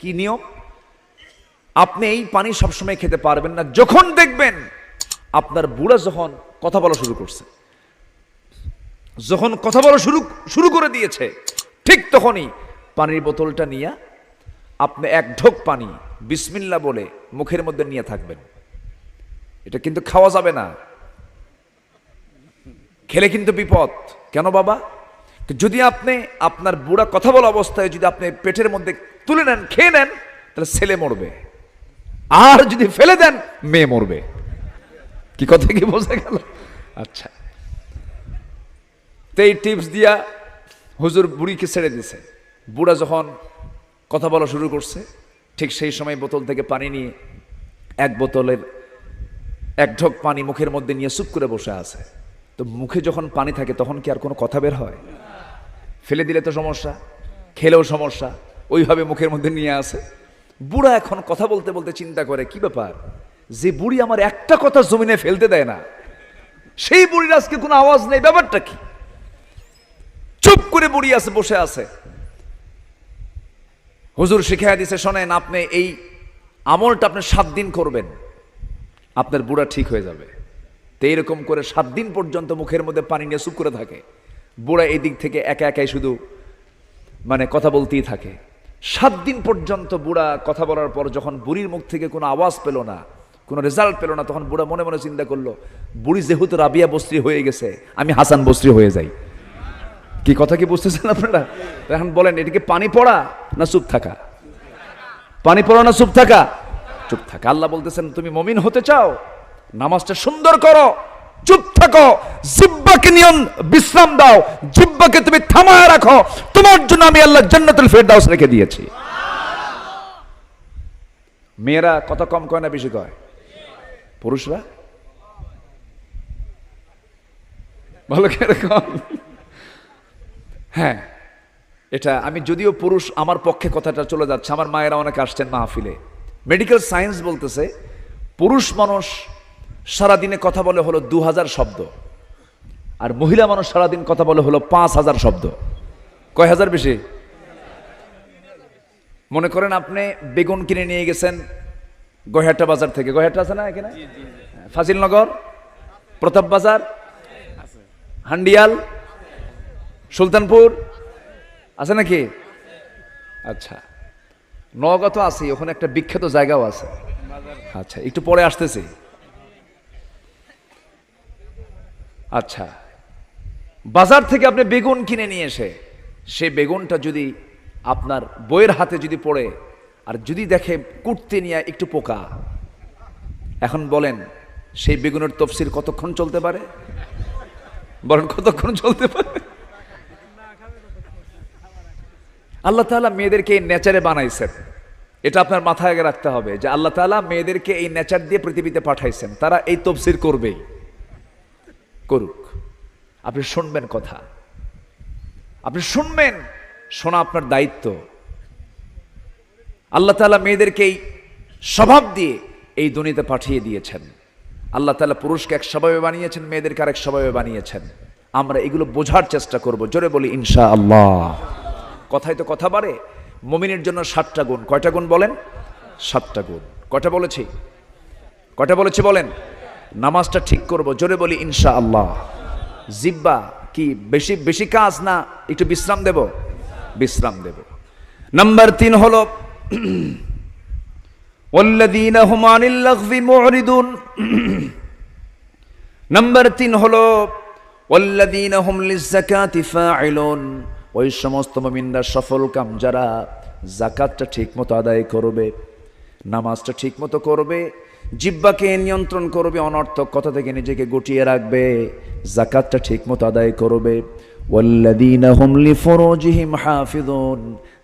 কি নিয়ম? আপনি এই পানি সবসময় খেতে পারবেন না। যখন দেখবেন আপনার বুড়া যখন কথা বলা শুরু করছে, যখন কথা বলা শুরু শুরু করে দিয়েছে, ঠিক তখনই পানির বোতলটা নিয়ে আপনি এক ঢোক পানি বিসমিল্লা বলে মুখের মধ্যে নিয়ে থাকবেন। এটা কিন্তু খাওয়া যাবে না। খেলে কিন্তু বিপদ। কেন বাবা? তো যদি আপনি আপনার বুড়া কথা বলা অবস্থায় যদি আপনি পেটের মধ্যে তুলে নেন, খেয়ে নেন, তাহলে ছেলে মরবে। আর যদি ফেলে দেন, মেয়ে মরবে। কি কথা কি বোঝা গেল? আচ্ছা। তো এই টিপস দিয়া হুজুর বুড়িকে ছেড়ে দিছে। বুড়া যখন কথা বলা শুরু করছে, ঠিক সেই সময় বোতল থেকে পানি নিয়ে এক বোতলের এক ঢোক পানি মুখের মধ্যে নিয়ে চুপ করে বসে আছে। তো মুখে যখন পানি থাকে, তখন কি আর কোনো কথা বের হয়? ফেলে দিলে তো সমস্যা, খেলেও সমস্যা, ওইভাবে মুখের মধ্যে নিয়ে আসে। বুড়া এখন কথা বলতে বলতে চিন্তা করে, কি ব্যাপার? যে বুড়ি আমার একটা কথা জমিনে ফেলতে দেয় না, সেই বুড়ির আজকে কোনো আওয়াজ নেই, ব্যাপারটা কি? চুপ করে বুড়ি আছে, বসে আছে। হুজুর শিখাইয়া দিছে শোনেন, আপনি এই আমলটা আপনি সাত দিন করবেন, আপনার বুড়া ঠিক হয়ে যাবে। তো এইরকম করে সাত দিন পর্যন্ত মুখের মধ্যে পানি নিয়ে চুপ করে থাকে। বুড়া এই দিক থেকে একা একাই শুধু মানে কথা বলতেই থাকে। সাত দিন পর্যন্ত বুড়া কথা বলার পর যখন বুড়ির মুখ থেকে কোনো আওয়াজ পেল না, কোনো রেজাল্ট পেল না, তখন বুড়া মনে মনে চিন্তা করল, বুড়ি যেহেতু রাবিয়া বস্ত্রী হয়ে গেছে, আমি হাসান বস্ত্রী হয়ে যাই। কি কথা কি বুঝতেছেন আপনারা? এখন বলেন এটাকে পানি পড়া না চুপ থাকা? পানি পড়া না চুপ থাকা? চুপ থাকা। আল্লাহ বলতেছেন, তুমি মমিন হতে চাও, নামাজটা সুন্দর করো। চুপ থাকো। জিব্বাকে নিয়ন, বিশ্রাম দাও। জিব্বাকে তুমি থামায় রাখো। তোমার জন্য আমি আল্লাহ জান্নাতুল ফেরদাউস রেখে দিয়েছি। মেয়েরা কত কম কয় না বেশি কয়? পুরুষরা? ভালো করে কম হ্যাঁ এটা আমি যদিও পুরুষ, আমার পক্ষে কথাটা চলে যাচ্ছে। আমার মায়েরা অনেক আসছেন মাহফিলে। মেডিকেল সায়েন্স বলতেছে, পুরুষ মানুষ সারাদিনে কথা বলে হলো দু হাজার শব্দ। আর মহিলা মানুষ সারাদিন কথা বলে হলো পাঁচ হাজার শব্দ। কয় হাজার বেশি? মনে করেন আপনি বেগুন কিনে নিয়ে গেছেন গয়াটা বাজার থেকে। গয়াটা আছে না এখানে? ফাজিলনগর প্রতাপ বাজার হান্ডিয়াল সুলতানপুর আছে নাকি? আচ্ছা নগত আছে ওখানে একটা বিখ্যাত জায়গাও আছে। আচ্ছা একটু পরে আসতেছি। আচ্ছা বাজার থেকে আপনি বেগুন কিনে নিয়ে এসে, সে বেগুনটা যদি আপনার বইয়ের হাতে যদি পড়ে, আর যদি দেখে কুটতে নিয়ে একটু পোকা, এখন বলেন, সেই বেগুনের তফসির কতক্ষণ চলতে পারে? বলেন, কতক্ষণ চলতে পারে? আল্লাহ তাআলা মেয়েদেরকে এই নেচারে বানাইছেন। এটা আপনার মাথায় আগে রাখতে হবে যে আল্লাহ তাআলা মেয়েদেরকে এই নেচার দিয়ে পৃথিবীতে পাঠাইছেন। তারা এই তফসির করবেই। করুক। আপনি শুনবেন কথা। আপনি শুনবেন, শোনা আপনার দায়িত্ব। আল্লাহ তাআলা মেয়েদেরকে এই স্বভাব দিয়ে এই দুনিয়াতে পাঠিয়ে দিয়েছেন। আল্লাহ তালা পুরুষকে এক স্বভাবে বানিয়েছেন, মেয়েদেরকে আরেক স্বভাবে বানিয়েছেন। আমরা এগুলো বোঝার চেষ্টা করব। জোরে বলি ইনশা আল্লাহ কথায় তো কথা বাড়ে। মমিনের জন্য সাতটা গুণ। কয়টা গুণ বলেন? সাতটা গুণ। কয়টা বলেছি? কয়টা বলেছি বলেন? নামাজটা ঠিক করব, জোরে বলি ইনশা আল্লাহ জিব্বা কি, বেশি বেশি কাজ না একটু বিশ্রাম দেব? বিশ্রাম দেব। নাম্বার তিন হল নাম্বার তিন হল ওই সমস্ত মমিনরা সফল কাম, যারা জাকাতটা ঠিক মতো আদায় করবে, নামাজটা ঠিক মতো করবে জিব্বাকে নিয়ন্ত্রণ করবে, অনর্থক কথা থেকে নিজেকে গুটিয়ে রাখবে, জাকাতটা ঠিকমতো আদায় করবে।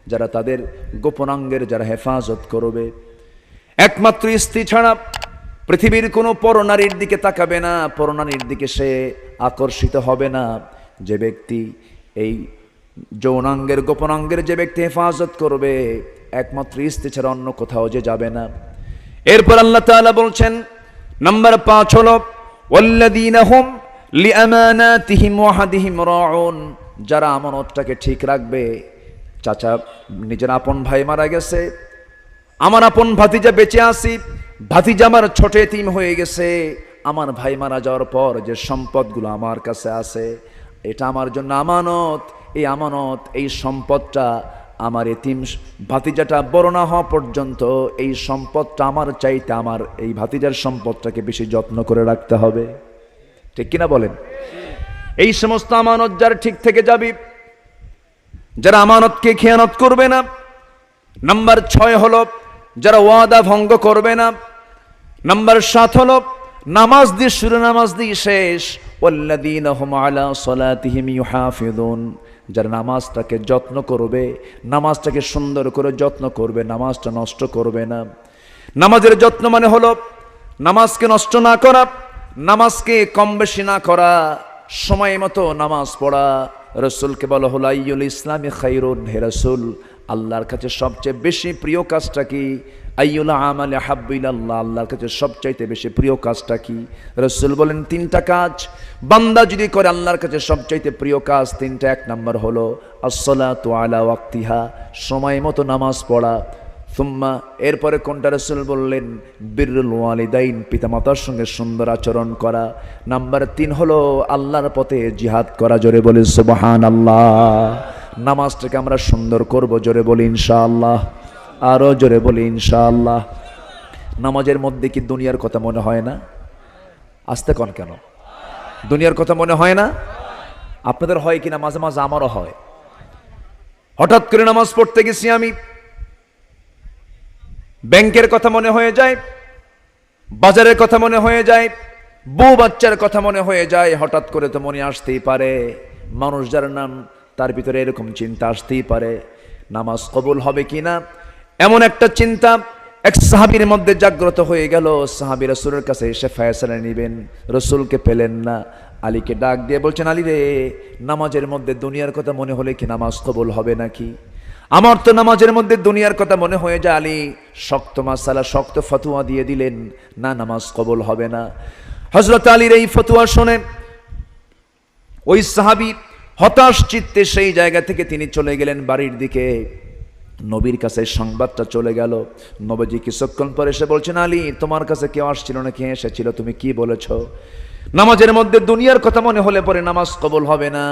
যারা তাদের গোপনাঙ্গের যারা হেফাজত করবে। একমাত্র স্ত্রী ছাড়া পৃথিবীর কোনো পরনারীর দিকে তাকাবে না, পরনারীর দিকে সে আকর্ষিত হবে না। যে ব্যক্তি এই যৌনাঙ্গের, গোপনাঙ্গের যে ব্যক্তি হেফাজত করবে, একমাত্র স্ত্রী ছাড়া অন্য কোথাও যে যাবে না। এরপর আল্লাহ তাআলা বলছেন, নাম্বার পাঁচ হলো, ওয়াল্লাযীনা হুম লিআমানাতিহিম ওয়াহাদিহিম রাউন। যারা আমানতটাকে ঠিক রাখবে, চাচা, নিজের আপন ভাই মারা গেছে, আমার আপন ভাতিজা বেঁচে আসি ভাতিজা আমার ছোট এতিম হয়ে গেছে, আমার ভাই মারা যাওয়ার পর যে সম্পদগুলো আমার কাছে আছে, এটা আমার জন্য আমানত। এই আমানত, এই সম্পদটা আমার এতিম ভাতিজাটা বড় না হওয়া পর্যন্ত এই সম্পদটা আমার চাইতে আমার এই ভাতিজার সম্পদটাকে বেশি যত্ন করে রাখতে হবে। ঠিক কিনা বলেন? এই সমস্ত আমানত যার ঠিক থেকে যাবি, যারা আমানতকে খেয়ানত করবে না, নাম্বার ছয় হলো যারা ওয়াদা ভঙ্গ করবে না, নাম্বার সাত হলো নামাজ দিয়ে শুরু নামাজ দিয়ে শেষ। যারা নামাজটাকে যত্ন করবে, নামাজটাকে সুন্দর করে যত্ন করবে, নামাজটা নষ্ট করবে না। নামাজের যত্ন মানে হলো, নামাজকে নষ্ট না করা, নামাজকে কম বেশি না করা, সময় মতো নামাজ পড়া। রসুলকে বলা হলো, আইয়ুল ইসলামী খাইরুন, হে রসুল আল্লাহর কাছে সবচেয়ে বেশি প্রিয় কাজটা কি? আইয়ুল আমালে হাব্বিল্লাহ আল্লাহর কাছে সবচাইতে বেশি প্রিয় কাজটা কি? রসুল বলেন, তিনটা কাজ। বান্দা যদি করে আল্লাহর কাছে সবচাইতে প্রিয় কাজ, তিনটা এক নম্বর হলো আসলা আসসালাতু আলা ওয়াক্তিহা, সময় মতো নামাজ পড়া। সুম্মা, এরপরে কোনটা রসুল বললেন? বীরুল ওয়ালিদাইন, পিতামাতার সঙ্গে সুন্দর আচরণ করা। নাম্বার তিন হলো আল্লাহর পথে জিহাদ করা, জোরে বলি সুবহান আল্লাহ নামাজটাকে আমরা সুন্দর করব, জোরে বলি ইনশাআল্লাহ। আরও জোরে বলি ইনশাআল্লাহ। নামাজের মধ্যে কি দুনিয়ার কথা মনে হয় না? আসতে কন কেন? দুনিয়ার কথা মনে হয় না? আপনাদের হয় কিনা? মাঝে মাঝে আমারও হয়। হঠাৎ করে নামাজ পড়তে গেছি আমি। ব্যাংকের কথা মনে হয়ে যায়, বাজারের কথা মনে হয়ে যায়, বউ বাচ্চার কথা মনে হয়ে যায়। হঠাৎ করে তো মনে আসতেই পারে। মানুষ যার নাম তার ভিতরে এরকম চিন্তা আসতেই পারে, নামাজ কবুল হবে কিনা? এমন একটা চিন্তা এক সাহাবির মধ্যে জাগ্রত হয়ে গেল। সাহাবি রসুলের কাছে এসে ফয়সালা নিবেন, রসুলকে পেলেন না। আলীকে ডাক দিয়ে বলছেন, আলী রে, নামাজের মধ্যে দুনিয়ার কথা মনে হলে কি নামাজ কবুল হবে নাকি? আমার তো নামাজের মধ্যে দুনিয়ার কথা মনে হয়ে যায়, আলী। শক্ত মাসালা, শক্ত ফতুয়া দিয়ে দিলেন, না, নামাজ কবল হবে না। হজরত আলীর এই ফতুয়া শোনে ওই সাহাবি হতাশ চিত্তে সেই জায়গা থেকে তিনি চলে গেলেন বাড়ির দিকে। নবীর কাছে সংবাদটা চলে গেল। নবজি কিছুক্ষণ পরে এসে বলছেন, আলী, তোমার কাছে কেউ আসছিল না কে এসেছিল, তুমি কি বলেছ? নামাজের মধ্যে দুনিয়ার কথা মনে হলে পরে নামাজ কবল হবে না।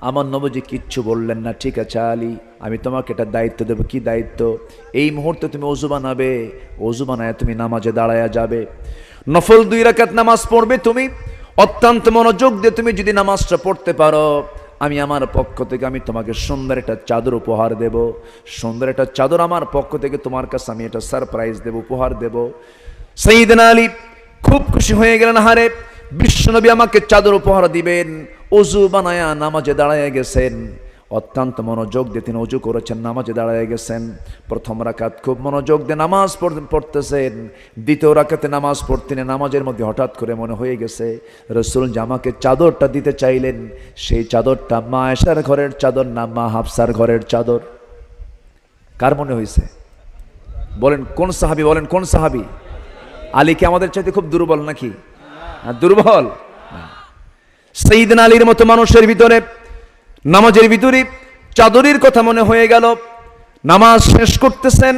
আমার নবজি কিচ্ছু বললেন না, ঠিক আছে আলী, আমি তোমাকে এটা দায়িত্ব দেবো। কি দায়িত্ব? এই মুহূর্তে তুমি অজু বানাবে। অজু বানায় তুমি নামাজে দাঁড়ায়া যাবে। নফল দুই রাকাত নামাজ পড়বে তুমি। অত্যন্ত মনোযোগ দিয়ে তুমি যদি নামাজটা পড়তে পারো আমি আমার পক্ষ থেকে আমি তোমাকে সুন্দর একটা চাদর উপহার দেব। সুন্দর একটা চাদর আমার পক্ষ থেকে তোমার কাছে আমি একটা সারপ্রাইজ দেব, উপহার দেব। সঈদিন আলী খুব খুশি হয়ে গেলেন, হারে বিশ্বনবী আমাকে চাদর উপহার দিবেন অজু বানায়া নামাজে দাঁড়ায় গেছেন। অত্যন্ত মনোযোগ দিয়ে তিনি অজু করেছেন নামাজে দাঁড়ায় গেছেন। প্রথম রাকাত খুব মনোযোগ দিয়ে নামাজ পড়- পড়তেছেন। দ্বিতীয় রাকাতে নামাজ পড়তেন নামাজের মধ্যে হঠাৎ করে মনে হয়ে গেছে রসুল জামাকে চাদরটা দিতে চাইলেন সেই চাদরটা মা এসার ঘরের চাদর না মা হাফসার ঘরের চাদর? কার মনে হয়েছে? বলেন কোন সাহাবি বলেন কোন সাহাবি? আলী কি আমাদের চাইতে খুব দুর্বল নাকি? হ্যাঁ, দুর্বল। সঈদিন আলীর মতো মানুষের ভিতরে নামাজের ভিতরে চাদরির কথা মনে হয়ে গেল। নামাজ শেষ করতেছেন,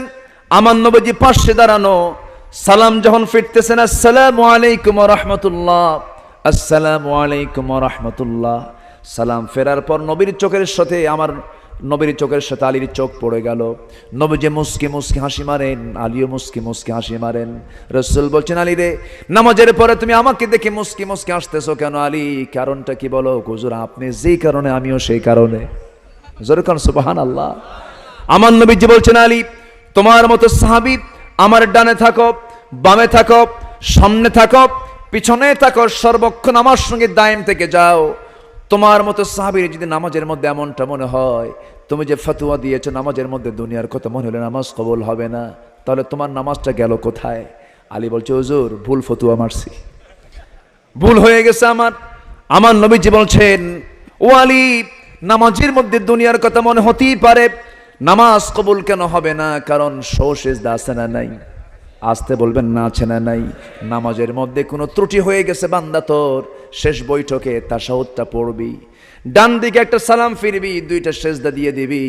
আমার নবজি পাশে দাঁড়ানো, সালাম যখন ফিরতেছেন, আসসালামু আলাইকুম রহমতুল্লাহ। আসসালামু আলাইকুম রহমতুল্লাহ। সালাম ফেরার পর নবীর চোখের সাথে আমার নবীর চোখের সাথে আলীর চোখ পড়ে গেল। নবী যে মুসকি মুসকি হাসি মারেন, আলীও মুসকি মুসকি হাসি মারেন। রসুল বলছেন, আলী রে, নামাজের পরে তুমি আমাকে দেখে মুসকি মুসকি আসতেছো কেন আলী? কারণটা কি বলো? হুজুর, আপনি যেই কারণে, আমিও সেই কারণে। জোরকান সুবাহান আল্লাহ আমার নবীজি বলছেন, আলী, তোমার মতো সাহাবি আমার ডানে থাকো, বামে থাকো, সামনে থাকো, পিছনে থাকো, সর্বক্ষণ আমার সঙ্গে দায়েম থেকে যাও। তোমার মতো সাহাবির যদি নামাজের মধ্যে এমনটা মনে হয়, তুমি যে ফতুয়া দিয়েছ নামাজের মধ্যে দুনিয়ার কথা মনে হলে নামাজ কবল হবে না। তাহলে তোমার নামাজটা গেল কোথায়? আলী বলছে, হুজুর, ভুল ফতুয়া মারছি। ভুল হয়ে গেছে আমার। আমার নবীজি বলছেন, ও আলী, নামাজের মধ্যে দুনিয়ার কথা মনে হতেই পারে। নামাজ কবুল কেন হবে না? কারণ শোষেজ আছে না নাই? আসতে বলবেন না আছে না নাই? নামাজের মধ্যে কোনো ত্রুটি হয়ে গেছে বান্দা তোর। শেষ বৈঠকে তাসাউদটা পড়বি। ডান দিকে একটা সালাম ফিরবি, দুইটা সেজদা দিয়ে দিবি।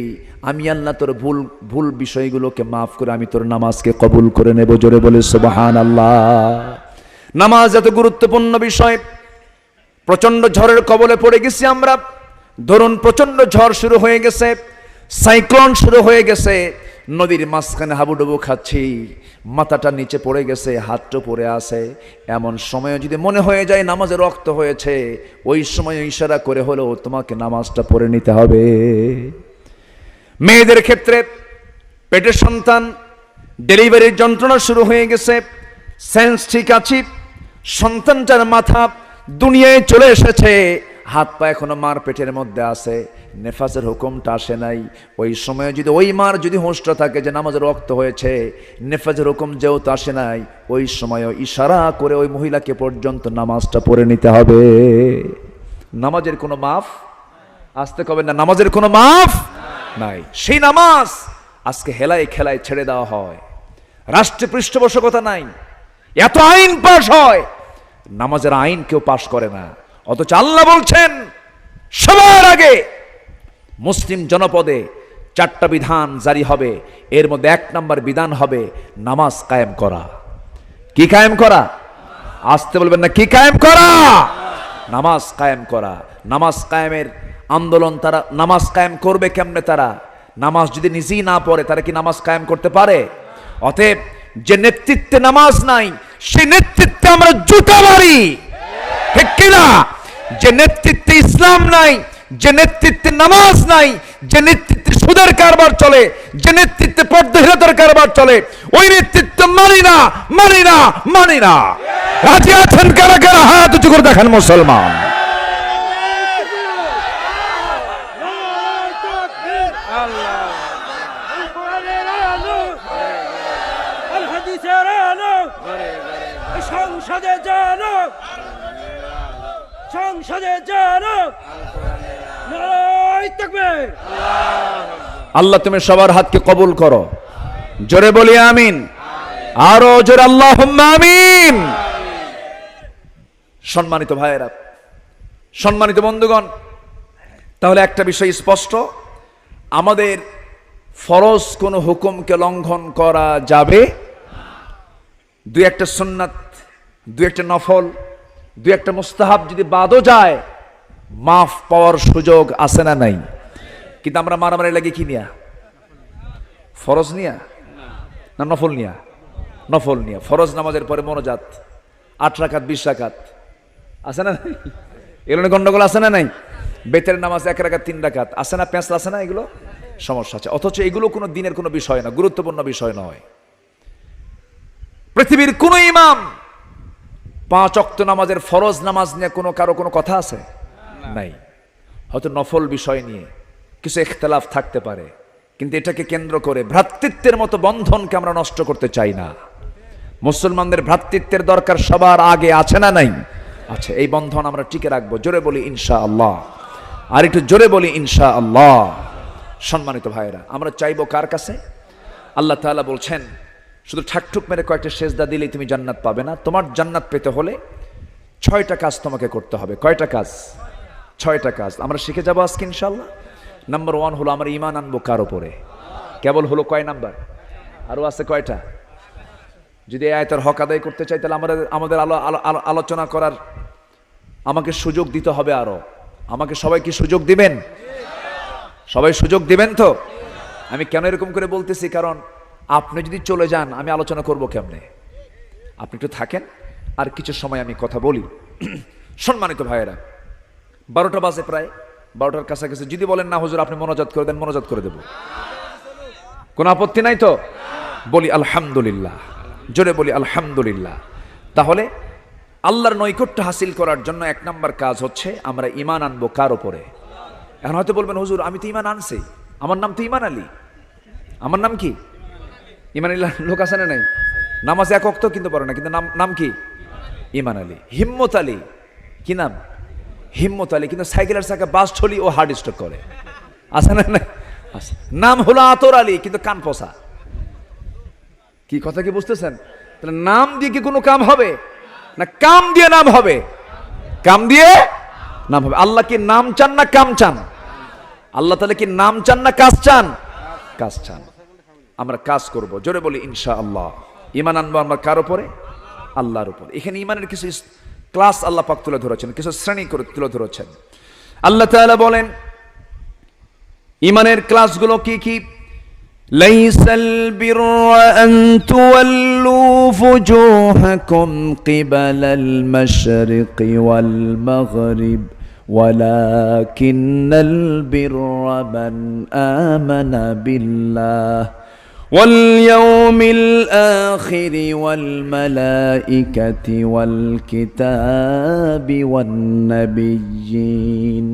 আমি আল্লাহ তোর ভুল ভুল বিষয়গুলোকে মাফ করে আমি তোর নামাজকে কবুল করে নেব, জোরে বলে সুবাহান আল্লাহ নামাজ এত গুরুত্বপূর্ণ বিষয় প্রচণ্ড ঝড়ের কবলে পড়ে গেছি আমরা। ধরুন প্রচণ্ড ঝড় শুরু হয়ে গেছে, সাইক্লোন শুরু হয়ে গেছে নদীর মাঝখানে হাবুডুবু খাচ্ছি, মাথাটা নিচে পড়ে গেছে, হাতটা পড়ে আছে। এমন সময়ে যদি মনে হয়ে যায় নামাজে রক্ত হয়েছে, ওই সময় ইশারা করে হলেও তোমাকে নামাজটা পড়ে নিতে হবে। মেয়েদের ক্ষেত্রে পেটের সন্তান, ডেলিভারির যন্ত্রণা শুরু হয়ে গেছে, সেন্স ঠিক আছে, সন্তানটার মাথা দুনিয়ায় চলে এসেছে, হাত পা এখনও মার পেটের মধ্যে আছে। নেফাসের হুকুমটা আসে নাই। ওই সময়ে যদি ওই মার যদি হোস্টটা থাকে যে নামাজের রক্ত হয়েছে নেফাজের হুকুম যেহেতু আসে নাই, ওই সময় ইশারা করে ওই মহিলাকে পর্যন্ত নামাজটা পড়ে নিতে হবে। নামাজের কোনো মাফ? আসতে কবে না, নামাজের কোনো মাফ? নাই। সেই নামাজ আজকে হেলায় খেলায় ছেড়ে দেওয়া হয়। রাষ্ট্রে পৃষ্ঠপোষকতা নাই। এত আইন পাশ হয়, নামাজের আইন কেউ পাশ করে না। অথচ আল্লাহ বলছেন, সবার আগে মুসলিম জনপদে চারটা বিধান জারি হবে। এর মধ্যে এক নম্বর বিধান হবে নামাজ কায়েম করা। কি কায়েম করা? আসতে বলবেন না, কি কায়েম করা? নামাজ কায়েম করা। নামাজ কায়েমের আন্দোলন তারা, নামাজ কায়েম করবে কেমনে তারা? নামাজ যদি নিজেই না পড়ে, তারা কি নামাজ কায়েম করতে পারে? অতএব যে নেতৃত্বে নামাজ নাই সে নেতৃত্বে আমরা জুতা মারি। ঠিক কিনা? যে নেতৃত্বে ইসলাম নাই যে নেতৃত্বে নামাজ নাই, যে নেতৃত্বে সুদের কারবার চলে, যে নেতৃত্বে পর্দাহীনতার কারবার চলে, ওই নেতৃত্ব মানি না মানি না মানি না। রাজি আছেন কারা কারা? হাত উঁচু করে দেখেন মুসলমান। সংসদে জানো সংসদে জানো আল্লাহ, তুমি সবার হাতকে কবুল করো। জোরে বলি আমিন। আরও জোরে আল্লাহ আমিন। সম্মানিত ভাইয়েরা, সম্মানিত বন্ধুগণ, তাহলে একটা বিষয় স্পষ্ট। আমাদের ফরজ কোনো হুকুমকে লঙ্ঘন করা যাবে? দুই একটা সুন্নাত, দুই একটা নফল, দুই একটা মুস্তাহাব যদি বাদও যায় মাফ পাওয়ার সুযোগ আছে না নাই? কিন্তু আমরা মারামারি লাগে কি নিয়া? ফরজ নিয়া? না নফল নিয়া? নফল নিয়া। ফরজ নামাজের পরে মনোজাত। আট রাকাত, বিশ রাকাত। আছে না নাই? এগুলো গন্ডগোল আছে না নাই? বেতের নামাজ এক রাখাত তিন রাকাত। আছে না পেঁচলা, আছে না এগুলো? সমস্যা আছে। অথচ এগুলো কোনো দিনের কোনো বিষয় না, গুরুত্বপূর্ণ বিষয় নয়। পৃথিবীর কোন ইমাম পাঁচ অক্ত নামাজের ফরজ নামাজ নিয়ে কোনো কারও কোনো কথা আছে? নাই। হয়তো নফল বিষয় নিয়ে কিছু ইখতলাফ থাকতে পারে, কিন্তু এটাকে কেন্দ্র করে ভ্রাতৃত্বের মতো বন্ধনকে আমরা নষ্ট করতে চাই না। মুসলমানদের ভ্রাতৃত্বের দরকার সবার আগে আছে না নাই? আচ্ছা এই বন্ধন আমরা টিকে রাখব। জোরে বলি ইনশা আল্লাহ আর একটু জোরে বলি ইনশা আল্লাহ সম্মানিত ভাইয়েরা, আমরা চাইব কার কাছে? আল্লাহ তাআলা বলছেন, শুধু ঠাকঠুক মেরে কয়েকটা সেজদা দিলেই তুমি জান্নাত পাবে না। তোমার জান্নাত পেতে হলে ছয়টা কাজ তোমাকে করতে হবে। কয়টা কাজ? ছয়টা কাজ। আমরা শিখে যাব আজকে ইনশাল্লাহ। নাম্বার ওয়ান হলো আমরা ইমান আনব কার ওপরে কেবল হলো কয় নাম্বার? আরও আছে কয়টা? যদি আয়তার হক আদায় করতে চাই, তাহলে আমাদের আমাদের আলো- আলোচনা করার আমাকে সুযোগ দিতে হবে আরও আমাকে সবাই কি সুযোগ দিবেন? সবাই সুযোগ দিবেন তো? আমি কেন এরকম করে বলতেছি? কারণ আপনি যদি চলে যান, আমি আলোচনা করব কেমনে? আপনি একটু থাকেন, আর কিছু সময় আমি কথা বলি। সম্মানিত ভাইয়েরা বারোটা বাজে প্রায়, বারোটার কাছাকাছি। যদি বলেন, না, হুজুর, আপনি মনোজাত করে দেন, মনোজাত করে দেব। কোনো আপত্তি নাই তো? বলি, আলহামদুলিল্লাহ। জোরে বলি, আলহামদুলিল্লাহ। তাহলে, আল্লাহর নৈকট্য হাসিল করার জন্য এক নম্বর কাজ হচ্ছে, আমরা ইমান আনব কার ওপরে এখন হয়তো বলবেন, হুজুর, আমি তো ইমান আনছি। আমার নাম তো ইমান আলী। আমার নাম কি? ইমান আলী লোক আছে না নাই? নামাজ এক অক্ত কিন্তু পড়ে না, কিন্তু নাম নাম কি? ইমান আলী। হিম্মত আলী। কি নাম? হিম্মত আলী, কিন্তু সাইকেলের চাকা বাস ছলি ও হার্ড স্ট্রোক করে। আছে না। নাম হলো আতর আলী, কিন্তু কান পচা। কি কথা কি বুঝতেছেন? তাহলে নাম দিয়ে কি কোনো কাম হবে? না, কাম দিয়ে নাম হবে? কাম দিয়ে নাম হবে। আল্লাহ কি নাম চান না কাম চান? আল্লাহ তাহলে কি নাম চান না কাজ চান? কাজ চান। আমরা কাজ করব। জোরে বলি ইনশা আল্লাহ ইমান আনব আমরা কার উপরে? আল্লাহর উপর। এখানে ইমানের কিছু ক্লাস আল্লাহ পাক তুলে ধরেছেন কিছু শ্রেণী করে তুলে ধরেছেন আল্লাহ তাআলা বলেন ইমানের ক্লাসগুলো কি কি ليس البر أن تولوا وجوهكم قبل المشرق والمغرب ولكن البر من آمن بالله واليوم الآخر والملائكة والكتاب والنبيين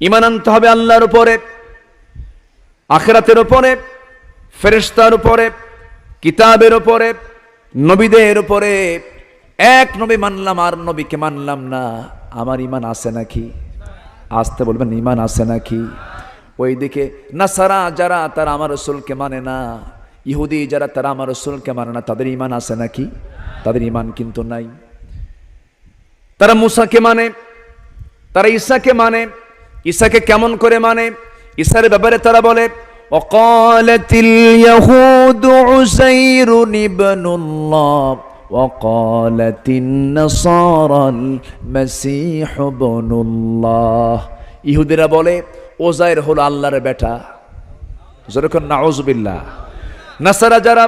ইমান আনতে হবে আল্লাহর উপরে আখেরাতের উপরে ফেরেশতার উপরে কিতাবের উপরে নবীদের উপরে এক নবী মানলাম আর নবীকে মানলাম না আমার ইমান আছে নাকি আসতে বলবেন ইমান আছে নাকি ওইদিকে নাসারা যারা তারা আমার রসুলকে মানে না ইহুদি যারা তারা আমার রসুলকে মানে না তাদের ইমান আছে নাকি তাদের ইমান কিন্তু নাই তারা মুসাকে মানে তারা ঈসাকে মানে ঈসাকে কেমন করে মানে ঈসার ব্যাপারে তারা বলে وقالت اليهود عزير ابن الله وقالت النصارى المسيح ابن الله ইহুদিরা বলে ওজাইর হলো আল্লাহর বেটা যেরকম নাউজবিল্লাহ নাসারা যারা,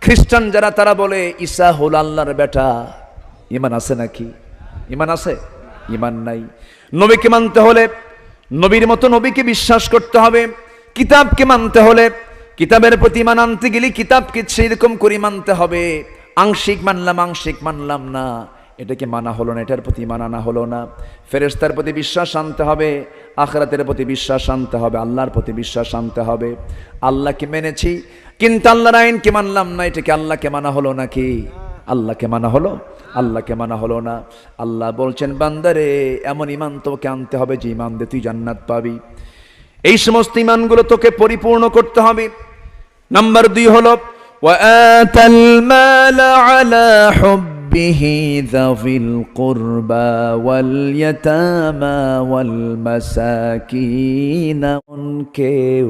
খ্রিস্টান যারা, তারা বলে, ঈসা হল আল্লাহর বেটা। ইমান আছে নাকি? ইমান আছে? ইমান নাই। নবীকে মানতে হলে, নবীর মতো নবীকে বিশ্বাস করতে হবে। কিতাবকে মানতে হলে, কিতাবের প্রতি ইমান আনতে গেলে কিতাবকে সেইরকম করে মানতে হবে। আংশিক মানলাম আংশিক মানলাম না। এটাকে মানা হলো না এটার প্রতি ইমান আনা হলো না ফেরেস্তার প্রতি বিশ্বাস আনতে হবে আখরাতের প্রতি বিশ্বাস আনতে হবে আল্লাহর প্রতি বিশ্বাস আনতে হবে আল্লাহকে মেনেছি কিন্তু আল্লাহর আইনকে মানলাম না এটাকে আল্লাহকে মানা হলো নাকি আল্লাহকে মানা হলো আল্লাহকে মানা হলো না আল্লাহ বলছেন বান্দারে এমন ইমান তোকে আনতে হবে যে ইমান দিয়ে তুই জান্নাত পাবি এই সমস্ত ইমানগুলো তোকে পরিপূর্ণ করতে হবে নাম্বার দুই হলো وآتى المال على حبه ذوي القربى واليتامى والمساكين কেউ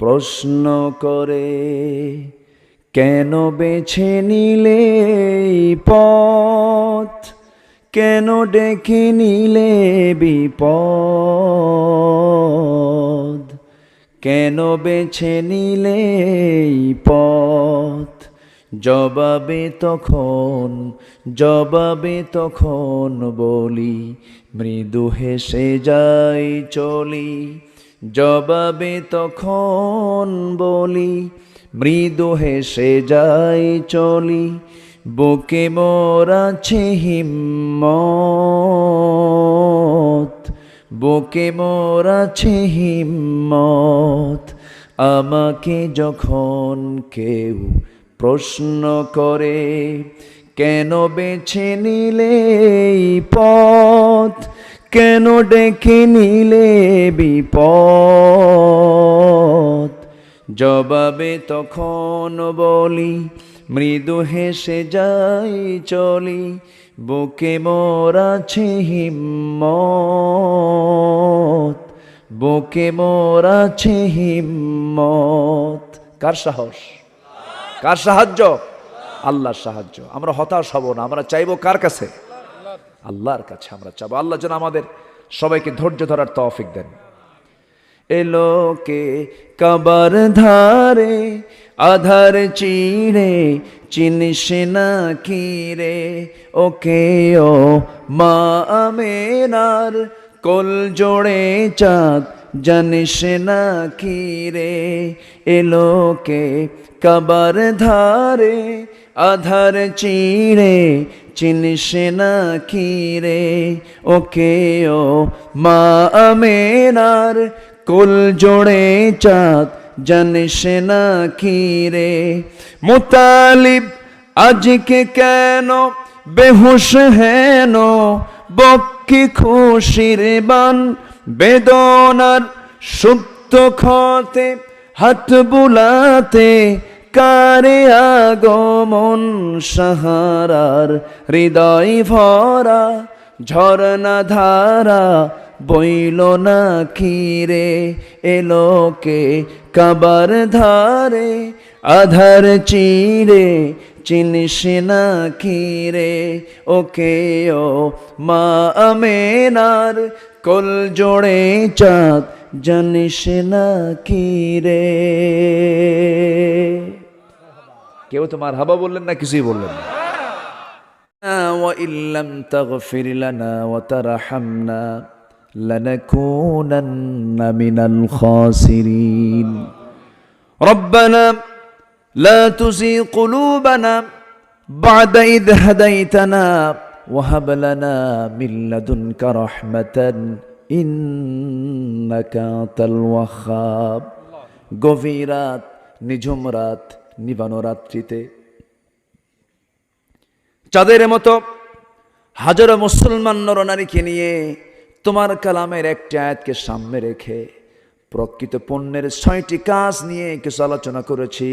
প্রশ্ন করে কেন বেছে নিলে এই পথ কেন ডেকে নিলে বিপদ কেন বেছে নিলে এই পথ জবাবে তখন জবাবে তখন বলি, মৃদু হেসে যাই চলি। জবাবে তখন বলি, মৃদু হেসে যাই চলি। বুকে মোর আছে হিম্মত, বুকে মোর আছে হিম্মত। আমাকে যখন কেউ প্রশ্ন করে, কেন বেছে নিলে পথ? কেন ডেকে নিলে বিপদ? জবাবে তখন বলি, মৃদু হেসে যাই চলি, বুকে মোর আছে হিম্মত, বুকে মোর আছে হিম্মত। কার সাহস? কার সাহায্য? আল্লাহর সাহায্য। আমরা হতাশ হব না, আমরা চাইব কার কাছে? আল্লাহর কাছে আমরা চাবো। আল্লাহ যেন আমাদের সবাইকে ধৈর্য ধরার তৌফিক দেন। এলোকে কবর ধারে, আধার চিড়ে, চিনিস না কি রে? ওকে ও মা আমেনার কোল জোড়ে চাঁদ জানিস না কি রে? এলোকে কবর ধারে, আধার চিড়ে চিনিস না কি রে? ওকে ও মা আমেনার কুল জোড়ে চাঁদ, জানিস না কি রে? মুতালিব আজকে কেন বেহুশ হেন? বক্কি খুশির বান বেদনার সুপ্ত খতে হাত বুলাতে কারে আগমন, সাহারার হৃদয় ভরা ঝরনা ধারা বইল না খিরে এলোকে কাবার ধারে, আধার চিরে, চিনিস না খিরে ওকে ও মা আমেনার কল জোড়ে চাঁদ জানিস না খিরে কেউ তোমার হাবা বললেন না কিছুই বললেন না وإن لم تغفر لنا وترحمنا لنكونن من الخاسرين ربنا لا تزغ قلوبنا بعد إذ هديتنا وهب لنا من لدنك رحمة إنك أنت الوهاب গভীর রাত নিঝুম রাত নিবানো রাত্রিতে চাঁদের মতো হাজারো মুসলমান নরনারীকে নিয়ে তোমার কালামের একটি আয়াতকে সামনে রেখে প্রকৃত পণ্যের ছয়টি কাজ নিয়ে কিছু আলোচনা করেছি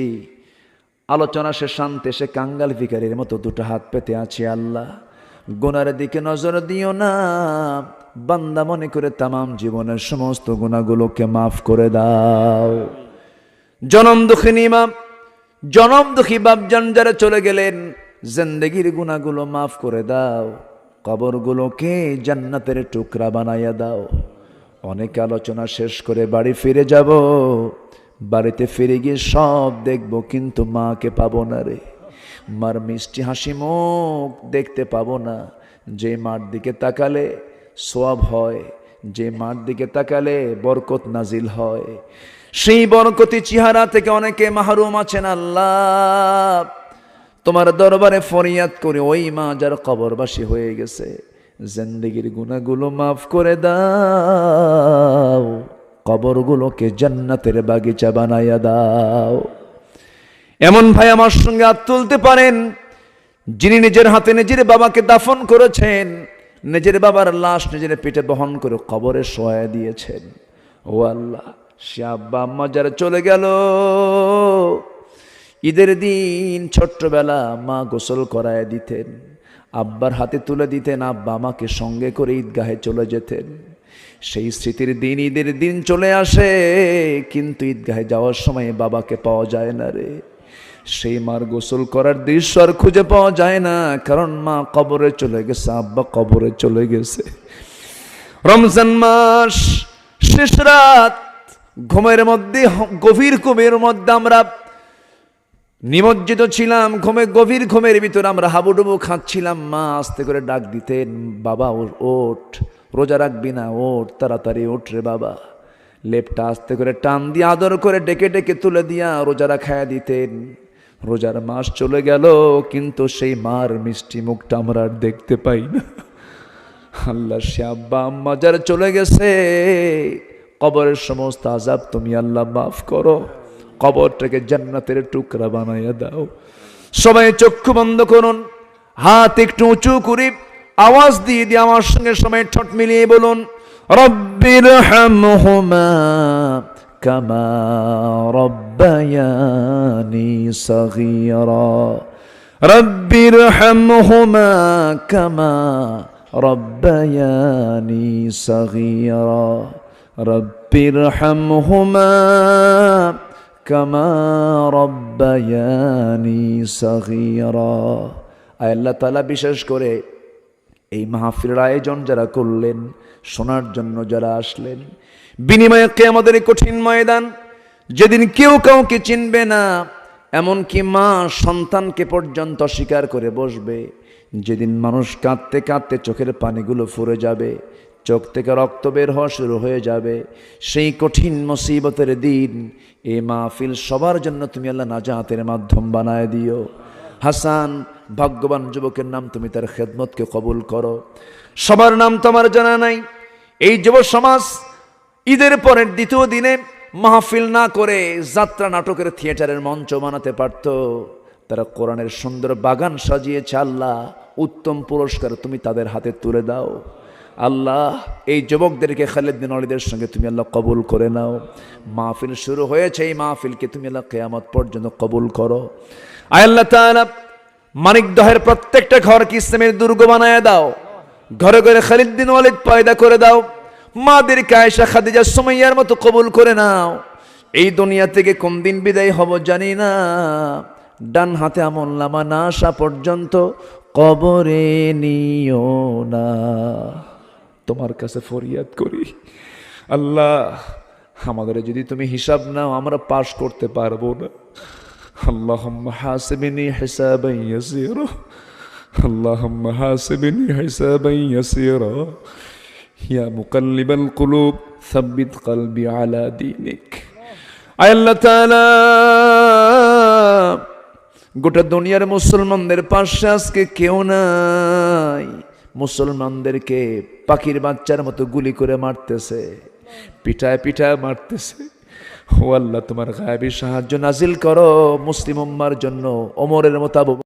আলোচনা সে শান্তে সে কাঙ্গাল ভিকারির মতো দুটো হাত পেতে আছে আল্লাহ গুনার দিকে নজর দিও না। বান্দা মনে করে তামাম জীবনের সমস্ত গুণাগুলোকে মাফ করে দাও। জনম দুঃখিনী মা জনম দুঃখী বাপজান যারা চলে গেলেন, জিন্দগির গুণাগুলো মাফ করে দাও। কবরগুলোকে জান্নাতের টুকরা বানাইয়া দাও। অনেক আলোচনা শেষ করে বাড়ি ফিরে যাব। বাড়িতে ফিরে গিয়ে সব দেখব, কিন্তু মাকে পাবো না রে। মার মিষ্টি হাসি মুখ দেখতে পাবো না। যে মার দিকে তাকালে সোয়াব হয়, যে মার দিকে তাকালে বরকত নাজিল হয়। সেই বরকতি চেহারা থেকে অনেকে মাহরুম আছেন আল্লাহ। তোমার দরবারে ফরিয়াদ করে ওই মা যার কবরবাসী হয়ে গেছে, জিন্দগির গুণাগুলো মাফ করে দাও, কবরগুলোকে জান্নাতের বাগিচা বানাইয়া দাও। এমন ভাই আমার সঙ্গে হাত তুলতে পারেন, যিনি নিজের হাতে নিজের বাবাকে দাফন করেছেন, নিজের বাবার লাশ নিজের পেটে বহন করে কবরে শোয়া দিয়েছেন। ও আল্লাহ, সে আব্বা আম্মা যারা চলে গেল, ঈদের দিন ছোট্টবেলা মা গোসল করায় দিতেন, আব্বার হাতে তুলে দিতেন, আব্বা আমাকে সঙ্গে করে ঈদগাহে চলে যেতেন। সেই স্মৃতির দিন ঈদের দিন চলে আসে, কিন্তু ঈদগাহে যাওয়ার সময় বাবাকে পাওয়া যায় না রে। সেই মার গোসল করার দৃশ্য আর খুঁজে পাওয়া যায় না, কারণ মা কবরে চলে গেছে, আব্বা কবরে চলে গেছে। রমজান মাস, শেষ রাত, ঘুমের মধ্যে, গভীর ঘুমের মধ্যে আমরা নিমজ্জিত ছিলাম, ঘুমে গভীর ঘুমের ভিতরে আমরা হাবুডুবু খাচ্ছিলাম, মা আস্তে করে ডাক দিতেন, বাবা ও- ওঠ, রোজা রাখবি না, ওঠ, তাড়াতাড়ি ওঠ রে বাবা। লেপটা আস্তে করে টান দিয়ে আদর করে ডেকে ডেকে তুলে দিয়া রোজারা খায়া দিতেন। রোজার মাস চলে গেল, কিন্তু সেই মার মিষ্টি মুখটা আমরা আর দেখতে পাই না। আল্লাহ সে আব্বা আম্মা যারা চলে গেছে, কবরের সমস্ত আজাব তুমি আল্লাহ মাফ করো, কবরটাকে জান্নাতের টুকরা বানাইয়া দাও। সবাই চক্ষু বন্ধ করুন, হাত একটু উঁচু করি আওয়াজ দিয়ে দিয়ে আমার সঙ্গে সবাই ঠট মিলিয়ে বলুন রব্বির হামহুমা কামা রব্বায়ানি সগীরা রব্বির হামহুমা কামা রব্বায়ানি সগীরা রব্বির হামহুমা কামা রব্বায়ানি সগীরা আয় আল্লাহ তাআলা বিশেষ করে এই মাহফিলের আয়োজন যারা করলেন, শোনার জন্য যারা আসলেন বিনিময়ে কে আমাদের কঠিন ময়দান। যেদিন কেউ কাউকে চিনবে না, এমনকি মা সন্তানকে পর্যন্ত স্বীকার করে বসবে। যেদিন মানুষ কাঁদতে কাঁদতে চোখের পানিগুলো ফুরে যাবে, চোখ থেকে রক্ত বের হওয়া শুরু হয়ে যাবে। সেই কঠিন মুসিবতের দিন এ মাহফিল সবার জন্য তুমি আল্লাহ নাজাহাতের মাধ্যম বানায় দিও। হাসান, ভাগ্যবান যুবকের নাম তুমি তার খেদমতকে কবুল করো। সবার নাম তোমার জানা নাই। এই যুব সমাজ ঈদের পরের দ্বিতীয় দিনে মাহফিল না করে যাত্রা নাটকের থিয়েটারের মঞ্চ বানাতে পারত। তারা কোরআনের সুন্দর বাগান সাজিয়েছে, আল্লাহ, উত্তম পুরস্কার তুমি তাদের হাতে তুলে দাও। আল্লাহ, এই যুবকদেরকে খালেদ বিন অলিদের সঙ্গে তুমি আল্লাহ কবুল করে নাও। মাহফিল শুরু হয়েছে, এই মাহফিলকে তুমি আল্লাহ কেয়ামত পর্যন্ত কবুল করো। আয় আল্লাহ তাআলা মানিক দহের প্রত্যেকটা ঘরকে ইসলামের দুর্গ বানায় দাও। ঘরে ঘরে খালিদ বিন ওয়ালিদ পয়দা করে দাও। মাদেরকে আয়সা খাদিজা সুমাইয়ার মতো কবুল করে নাও। এই দুনিয়া থেকে কোন দিন বিদায় হব জানি না। ডান হাতে আমল লামা না আসা পর্যন্ত কবরে নিও না। তোমার কাছে ফরিয়াদ করি। আল্লাহ, আমাদের যদি তুমি হিসাব নাও, আমরা পাশ করতে পারব না। আল্লাহ হাসবিনী হিসাব আল্লাহ হাসবিনী হিসাব দিনিক। গোটা দুনিয়ার মুসলমানদের পাশে আজকে কেউ নাই। মুসলমানদেরকে পাখির বাচ্চার মতো গুলি করে মারতেছে পিঠায় পিঠায় মারতেছে। ও আল্লাহ, তোমার গায়েবী সাহায্য নাজিল করো মুসলিম উম্মার জন্য অমরের মতো